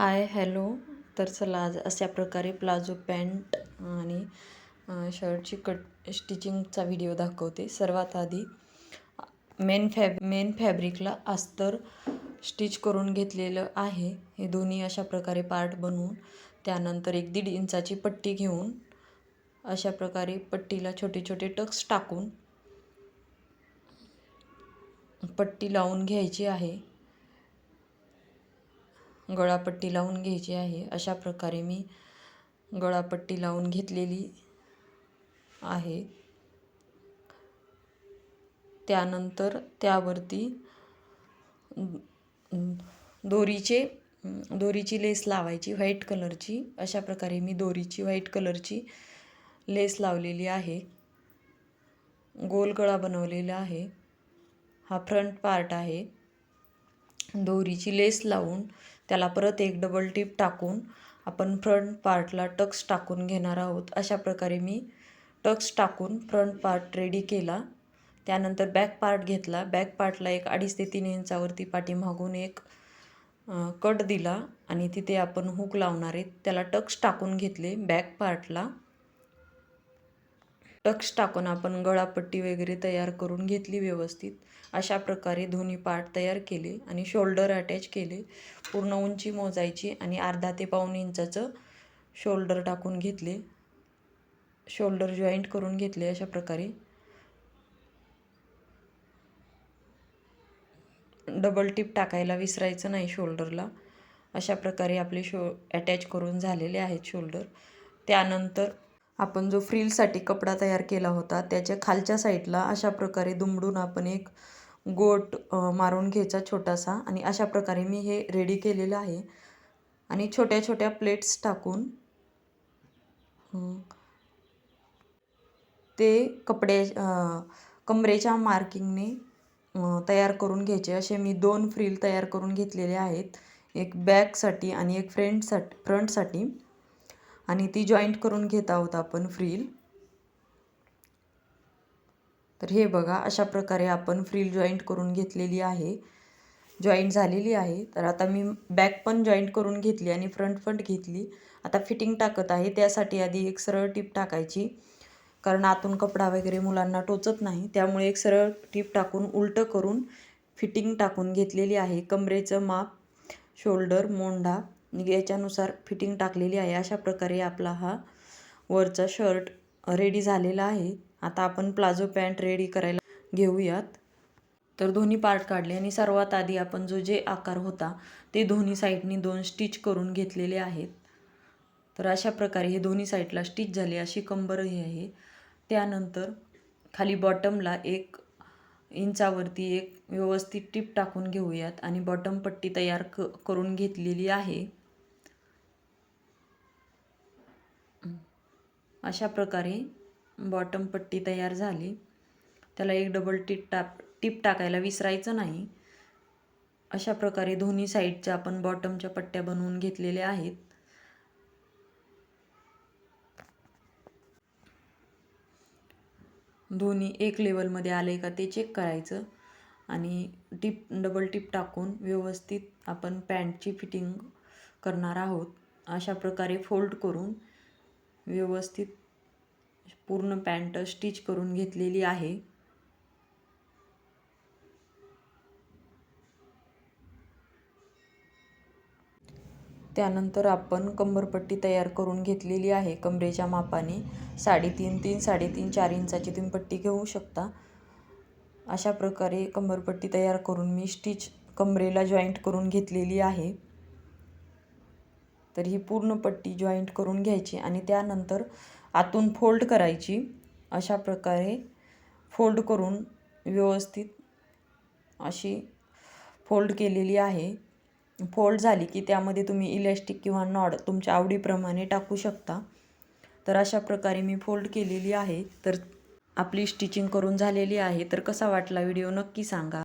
Hi hello. तर चला आज अशा प्रकारे प्लाझो पॅन्ट आणि शर्टची कट स्टिचिंगचा व्हिडिओ दाखवते. सर्वात आधी मेन फॅब मेन फॅब्रिकला अस्तर स्टिच करून घेतलेलं आहे. हे दोन्ही अशा प्रकारे पार्ट बनवून त्यानंतर एक दीड इंचाची पट्टी घेऊन अशा प्रकारे पट्टीला छोटे छोटे टक्स टाकून पट्टी लावून घ्यायची आहे. गळापट्टी लावून घ्यायची आहे. अशा प्रकारे मी गळापट्टी लावून घेतलेली आहे. त्यानंतर त्यावरती दोरीचे दोरीची लेस लावायची व्हाईट कलरची. अशा प्रकारे मी दोरीची व्हाईट कलरची लेस लावलेली आहे. गोल गळा बनवलेला आहे. हा फ्रंट पार्ट आहे. दोरीची लेस लावून त्याला परत एक डबल टिप टाकून आपण फ्रंट पार्टला टक्स टाकून घेणार आहोत. अशा प्रकारे मी टक्स टाकून फ्रंट पार्ट रेडी केला. त्यानंतर बॅक पार्ट घेतला. बॅक पार्टला एक अडीच ते तीन इंचावरती पाठीमागून एक कट दिला आणि तिथे आपण हुक लावणार आहे त्याला टक्स टाकून घेतले. बॅक पार्टला टक्स टाकून आपण गळापट्टी वगैरे तयार करून घेतली व्यवस्थित. अशा प्रकारे दोन्ही पार्ट तयार केले आणि शोल्डर अटॅच केले. पूर्ण उंची मोजायची आणि अर्धा ते पाऊण इंचाचं शोल्डर टाकून घेतले. शोल्डर जॉईंट करून घेतले अशा प्रकारे. डबल टिप टाकायला विसरायचं नाही शोल्डरला. अशा प्रकारे आपले शो अटॅच करून झालेले आहेत शोल्डर. त्यानंतर आपण जो फ्रीलसाठी कपडा तयार केला होता त्याच्या खालच्या साईडला अशा प्रकारे दुमडून आपण एक गोट मारून घ्यायचा छोटासा आणि अशा प्रकारे मी हे रेडी केलेलं आहे. आणि छोट्या छोट्या प्लेट्स टाकून ते कपडे कमरेच्या मार्किंगने तयार करून घ्यायचे. असे मी दोन फ्रील तयार करून घेतलेले आहेत. एक बॅकसाठी आणि एक फ्रंटसाठी फ्रंटसाठी आणि ती जॉईंट करून घेत आहोत आपण फ्रील. तर हे बघा अशा प्रकारे आपण फ्रील जॉईंट करून घेतलेली आहे. जॉईंट झालेली आहे. तर आता मी बॅक पण जॉईंट करून घेतली आणि फ्रंट पण घेतली. आता फिटिंग टाकत आहे. त्यासाठी आधी एक सरळ टीप टाकायची. कारण आतून कपडा वगैरे मुलांना टोचत नाही. त्यामुळे एक सरळ टीप टाकून उलटं करून फिटिंग टाकून घेतलेली आहे. कमरेचं माप शोल्डर मोंढा. याच्यानुसार फिटिंग टाकलेली आहे. अशा प्रकारे आपला हा वरचा शर्ट रेडी झालेला आहे. आता आपण प्लाझो पॅन्ट रेडी करायला घेऊयात. तर दोन्ही पार्ट काढले आणि सर्वात आधी आपण जो जे आकार होता ते दोन्ही साईडनी दोन स्टिच करून घेतलेले आहेत. तर अशा प्रकारे हे दोन्ही साईडला स्टिच झाले. अशी कंबर ही आहे. त्यानंतर खाली बॉटमला एक इंचावरती एक व्यवस्थित टिप टाकून घेऊयात आणि बॉटम पट्टी तयार क करून घेतलेली आहे. अशा प्रकारे बॉटम पट्टी तयार झाली. त्याला एक डबल टीप टाप टीप टाकायला विसरायचं नाही. अशा प्रकारे दोन्ही साईडच्या आपण बॉटमच्या पट्ट्या बनवून घेतलेल्या आहेत. दोन्ही एक लेवलमध्ये आले का ते चेक करायचं आणि टिप डबल टिप टाकून व्यवस्थित आपण पॅन्टची फिटिंग करणार आहोत. अशा प्रकारे फोल्ड करून व्यवस्थित पूर्ण पॅन्ट स्टिच करून घेतलेली आहे. त्यानंतर आपण कंबरपट्टी तयार करून घेतलेली आहे. कमरेच्या मापाने साडेतीन तीन साडेतीन चार इंचाची तुम्ही पट्टी घेऊ शकता. अशा प्रकारे कंबरपट्टी तयार करून मी स्टिच कमरेला जॉईंट करून घेतलेली आहे. तर ही पूर्ण पट्टी जॉईंट करून घ्यायची आणि त्यानंतर आतून फोल्ड करायची. अशा प्रकारे फोल्ड करून व्यवस्थित अशी फोल्ड केलेली आहे. फोल्ड झाली की त्यामध्ये तुम्ही इलॅस्टिक किंवा नॉड तुमच्या आवडीप्रमाणे टाकू शकता. तर अशा प्रकारे मी फोल्ड केलेली आहे. तर आपली स्टिचिंग करून झालेली आहे. तर कसा वाटला व्हिडिओ नक्की सांगा.